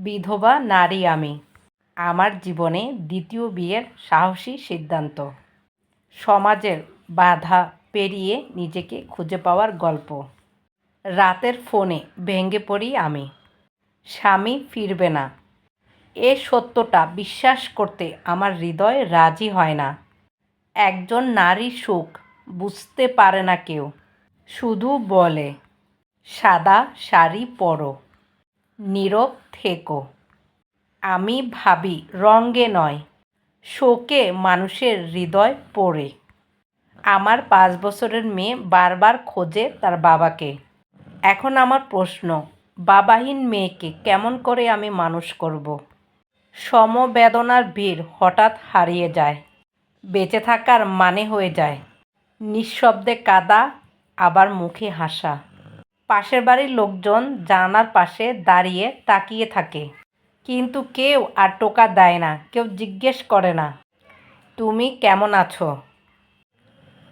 বিধবা নারী আমি। আমার জীবনে দ্বিতীয় বিয়ের সাহসী সিদ্ধান্ত। সমাজের বাধা পেরিয়ে নিজেকে খুঁজে পাওয়ার গল্প। রাতের ফোনে ভেঙে পড়ি আমি। স্বামী ফিরবে না। এ সত্যটা বিশ্বাস করতে আমার হৃদয় রাজি হয় না। একজন নারী সুখ বুঝতে পারে না কেউ। শুধু বলে, সাদা শাড়ি পরো। নীরব থেকো। আমি ভাবি রঙ্গে নয়, শোকে মানুষের হৃদয় পড়ে। আমার পাঁচ বছরের মেয়ে বারবার খোঁজে তার বাবাকে। এখন আমার প্রশ্ন, বাবাহীন মেয়েকে কেমন করে আমি মানুষ করব। সমবেদনার ভিড় হঠাৎ হারিয়ে যায়, বেঁচে থাকার মানে হয়ে যায়। নিঃশব্দে কাদা, আবার মুখে হাসা। পাশের বাড়ির লোকজন জানার পাশে দাঁড়িয়ে তাকিয়ে থাকে। কিন্তু কেউ আর টোকা দেয় না, কেউ জিজ্ঞেস করে না, তুমি কেমন আছো?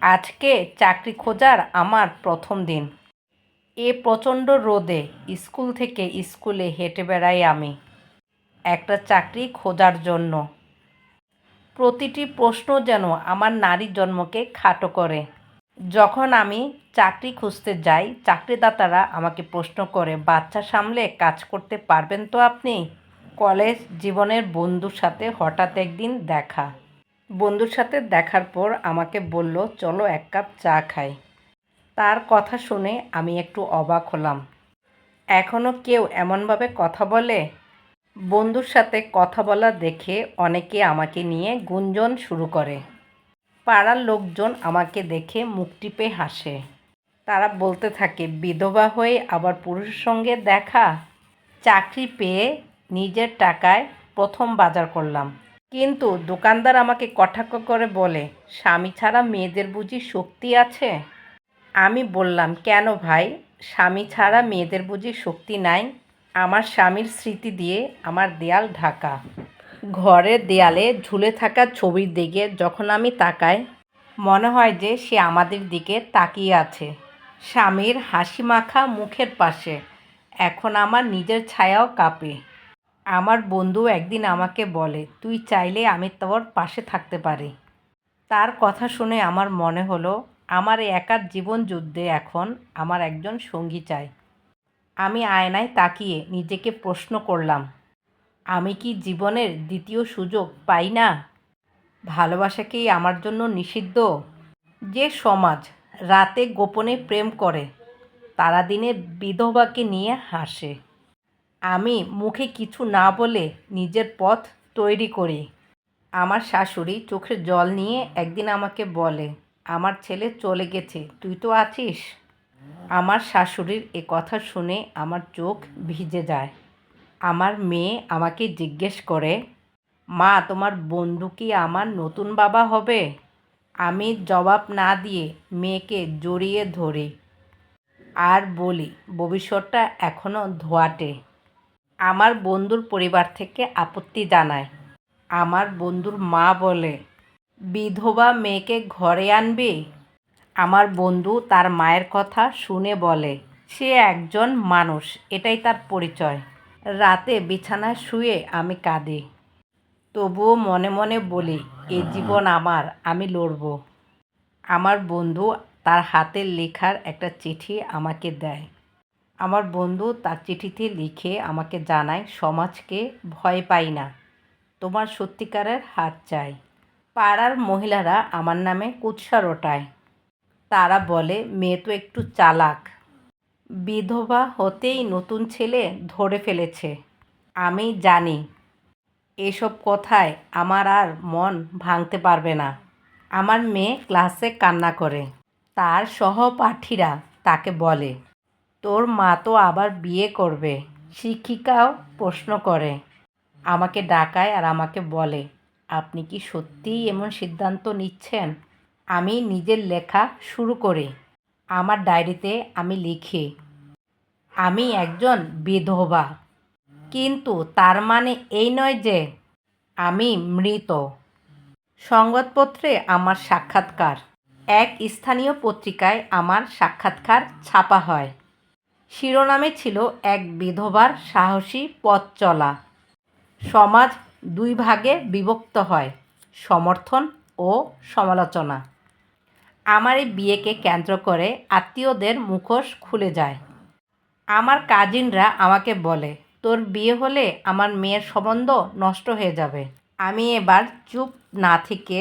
আজকে চাকরি খোঁজার আমার প্রথম দিন। এ প্রচণ্ড রোদে স্কুল থেকে স্কুলে হেঁটে বেড়াই আমি, একটা চাকরি খোঁজার জন্য। প্রতিটি প্রশ্ন যেন আমার নারী জন্মকে খাটো করে। যখন আমি চাকরি খুঁজতে যাই, চাকরিদাতারা আমাকে প্রশ্ন করে, বাচ্চা সামলে কাজ করতে পারবেন তো আপনি? কলেজ জীবনের বন্ধুর সাথে হঠাৎ একদিন দেখা। বন্ধুর সাথে দেখার পর আমাকে বলল, চলো এক কাপ চা খাই। তার কথা শুনে আমি একটু অবাক হলাম। এখনও কেউ এমনভাবে কথা বলে? বন্ধুর সাথে কথা বলা দেখে অনেকে আমাকে নিয়ে গুঞ্জন শুরু করে। পাড়ার লোকজন আমাকে দেখে মুখ টিপে হাসে। তারা বলতে থাকে, বিধবা হয়ে আবার পুরুষের সঙ্গে দেখা? চাকরি পেয়ে নিজের টাকায় প্রথম বাজার করলাম। কিন্তু দোকানদার আমাকে কটাক্ষ করে বলে, স্বামী ছাড়া মেয়েদের বুঝি শক্তি আছে? আমি বললাম, কেন ভাই? স্বামী ছাড়া মেয়েদের বুঝি শক্তি নাই। আমার স্বামীর স্মৃতি দিয়ে আমার দেয়াল ঢাকা। ঘরের দেয়ালে ঝুলে থাকা ছবির দিকে যখন আমি তাকাই, মনে হয় যে সে আমাদের দিকে তাকিয়ে আছে। স্বামীর হাসি মাখা মুখের পাশে, এখন আমার নিজের ছায়াও কাঁপে। আমার বন্ধু একদিন আমাকে বলে, তুই চাইলে আমি তোর পাশে থাকতে পারি। তার কথা শুনে আমার মনে হলো, আমার একার জীবন যুদ্ধে এখন আমার একজন সঙ্গী চাই। আমি আয়নায় তাকিয়ে নিজেকে প্রশ্ন করলাম আমি কি জীবনের দ্বিতীয় সুযোগ পাই না? ভালোবাসা কি আমার জন্য নিষিদ্ধ? যে সমাজ রাতে গোপনে প্রেম করে, তারা দিনে বিধবাকে নিয়ে হাসে। আমি মুখে কিছু না বলে নিজের পথ তৈরি করি। আমার শাশুড়ি চোখে জল নিয়ে একদিন আমাকে বলে, আমার ছেলে চলে গেছে, তুই তো আছিস? আমার শাশুড়ির এ কথা শুনে আমার চোখ ভিজে যায়। আমার মেয়ে আমাকে জিজ্ঞেস করে, মা, তোমার বন্ধু কি আমার নতুন বাবা হবে? আমি জবাব না দিয়ে মেয়েকে জড়িয়ে ধরি আর বলি, ভবিষ্যৎটা এখনও ধোয়াটে। আমার বন্ধুর পরিবার থেকে আপত্তি জানায়। আমার বন্ধুর মা বলে, বিধবা মেয়েকে ঘরে আনবি? আমার বন্ধু তার মায়ের কথা শুনে বলে, সে একজন মানুষ, এটাই তার পরিচয়। রাতে বিছানায় শুয়ে আমি কাঁদি। তবুও মনে মনে বলি, এ জীবন আমার, আমি লড়ব। আমার বন্ধু তার হাতের লেখার একটা চিঠি আমাকে দেয়। আমার বন্ধু তার চিঠিতে লিখে আমাকে জানায়, সমাজকে ভয় পাই না, তোমার সত্যিকারের হাত চাই। পাড়ার মহিলারা আমার নামে কুৎসা রটায়। তারা বলে, মেয়ে তো একটু চালাক। বিধবা হতেই নতুন ছেলে ধরে ফেলেছে, আমি জানি। এসব কথায় আমার আর মন ভাঙতে পারবে না। আমার মেয়ে ক্লাসে কান্না করে। তার সহপাঠীরা তাকে বলে, তোর মা তো আবার বিয়ে করবে। শিক্ষিকাও প্রশ্ন করে। আমাকে ডাকায় আর আমাকে বলে, আপনি কি সত্যিই এমন সিদ্ধান্ত নিচ্ছেন? আমি নিজের লেখা শুরু করি। আমার ডায়েরিতে আমি লিখি, আমি একজন বিধবা। কিন্তু তার মানে এই নয় যে আমি মৃত। সংবাদপত্রে আমার সাক্ষাৎকার। এক স্থানীয় পত্রিকায় আমার সাক্ষাৎকার ছাপা হয়। শিরোনামে ছিল এক বিধবার সাহসী পথ চলা। সমাজ দুই ভাগে বিভক্ত হয়, সমর্থন ও সমালোচনা। আমার এই বিয়েকে কেন্দ্র করে আত্মীয়দের মুখোশ খুলে যায়। আমার কাজিনরা আমাকে বলে, তোর বিয়ে হলে আমার মেয়ের সম্বন্ধ নষ্ট হয়ে যাবে। আমি এবার চুপ না থেকে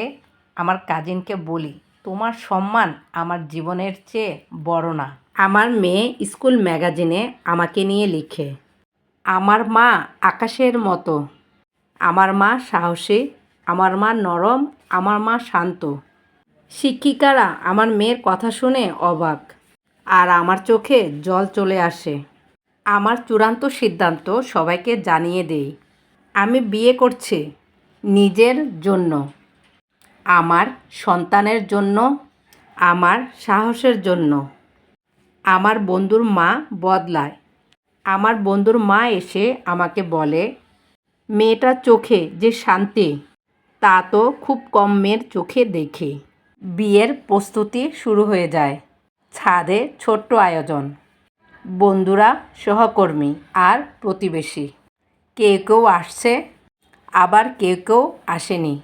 আমার কাজিনকে বলি, তোমার সম্মান আমার জীবনের চেয়ে বড় না। আমার মেয়ে স্কুল ম্যাগাজিনে আমাকে নিয়ে লিখে, আমার মা আকাশের মতো। আমার মা সাহসী। আমার মা নরম। আমার মা শান্ত। শিক্ষিকারা আমার মেয়ের কথা শুনে অবাক, আর আমার চোখে জল চলে আসে। আমার চূড়ান্ত সিদ্ধান্ত সবাইকে জানিয়ে দেই, আমি বিয়ে করছি নিজের জন্য, আমার সন্তানের জন্য, আমার সাহসের জন্য। আমার বন্ধুর মা বদলায়। আমার বন্ধুর মা এসে আমাকে বলে, মেয়েটার চোখে যে শান্তি, তা তো খুব কম মেয়ের চোখে দেখি। বিয়ের প্রস্তুতি শুরু হয়ে যায়। ছাদে ছোট্ট আয়োজন। বন্ধুরা, সহকর্মী আর প্রতিবেশী। কেউ কেউ আসছে, আবার কেউ কেউ আসেনি।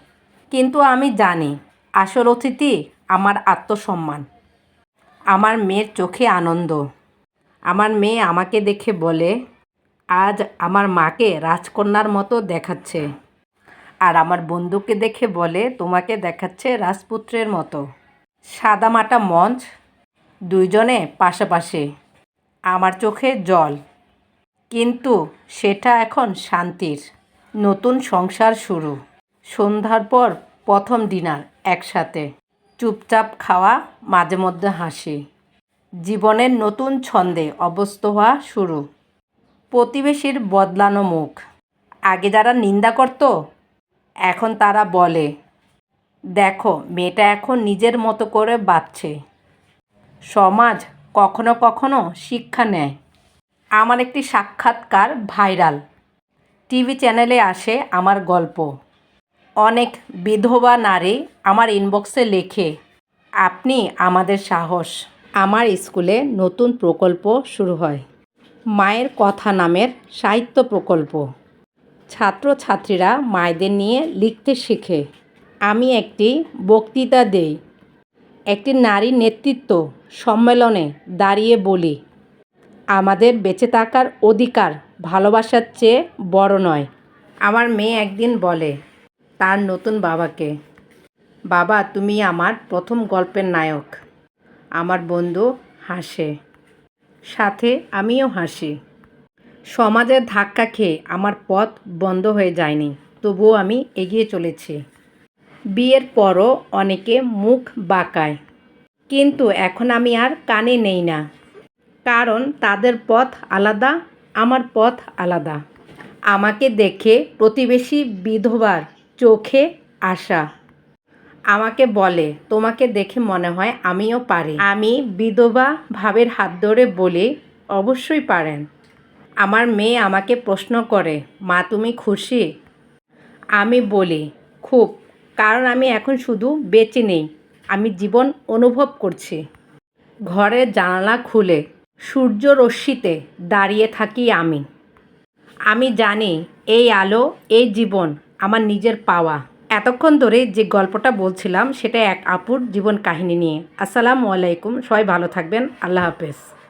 কিন্তু আমি জানি, আসল অতিথি আমার আত্মসম্মান। আমার মেয়ের চোখে আনন্দ। আমার মেয়ে আমাকে দেখে বলে, আজ আমার মাকে রাজকন্যার মতো দেখাচ্ছে। আর আমার বন্ধুকে দেখে বলে, তোমাকে দেখাচ্ছে রাজপুত্রের মতো। সাদামাটা মঞ্চ, দুইজনে পাশাপাশি। আমার চোখে জল। কিন্তু সেটা এখন শান্তির। নতুন সংসার শুরু। সন্ধ্যার পর প্রথম ডিনার একসাথে। চুপচাপ খাওয়া, মাঝে মধ্যে হাসি। জীবনের নতুন ছন্দে অবস্থ হওয়া শুরু। প্রতিবেশীর বদলানো মুখ। আগে যারা নিন্দা করতো এখন তারা বলে, দেখো, মেয়েটা এখন নিজের মতো করে বাঁচছে সমাজ কখনো কখনো শিক্ষা নেয়। আমার একটি সাক্ষাৎকার ভাইরাল। টিভি চ্যানেলে আসে আমার গল্প। অনেক বিধবা নারী আমার ইনবক্সে লেখে, আপনি আমাদের সাহস। আমার স্কুলে নতুন প্রকল্প শুরু হয়। মায়ের কথা নামের সাহিত্য প্রকল্প। ছাত্রছাত্রীরা মায়েদের নিয়ে লিখতে শেখে। আমি একটি বক্তৃতা দেই। একটি নারী নেতৃত্ব সম্মেলনে দাঁড়িয়ে বলি, আমাদের বেঁচে থাকার অধিকার ভালোবাসার চেয়ে বড় নয়। আমার মেয়ে একদিন বলে, তার নতুন বাবাকে, বাবা, তুমি আমার প্রথম গল্পের নায়ক। আমার বন্ধু হাসে, সাথে আমিও হাসি। সমাজের ধাক্কা খেয়ে আমার পথ বন্ধ হয়ে যায়নি, তবুও আমি এগিয়ে চলেছি। বিয়ের পরও অনেকে মুখ বাঁকায়, কিন্তু এখন আমি আর কানে নেই না। কারণ তাদের পথ আলাদা, আমার পথ আলাদা। আমাকে দেখে প্রতিবেশী বিধবার চোখে আসা আমাকে বলে, তোমাকে দেখে মনে হয় আমিও পারি। আমি বিধবা ভাবের হাত ধরে বলি, অবশ্যই পারেন। আমার মেয়ে আমাকে প্রশ্ন করে, মা, তুমি খুশি? আমি বলি, খুব, কারণ আমি এখন শুধু বেঁচে নেই, আমি জীবন অনুভব করছি। ঘরের জানালা খুলে, সূর্য রশ্মিতে দাঁড়িয়ে থাকি আমি। আমি জানি, এই আলো, এই জীবন আমার নিজের পাওয়া। এতক্ষণ ধরে যে গল্পটা বলছিলাম, সেটা এক আপুর জীবন কাহিনী নিয়ে। আসসালামু আলাইকুম, সবাই ভালো থাকবেন, আল্লাহ হাফেজ।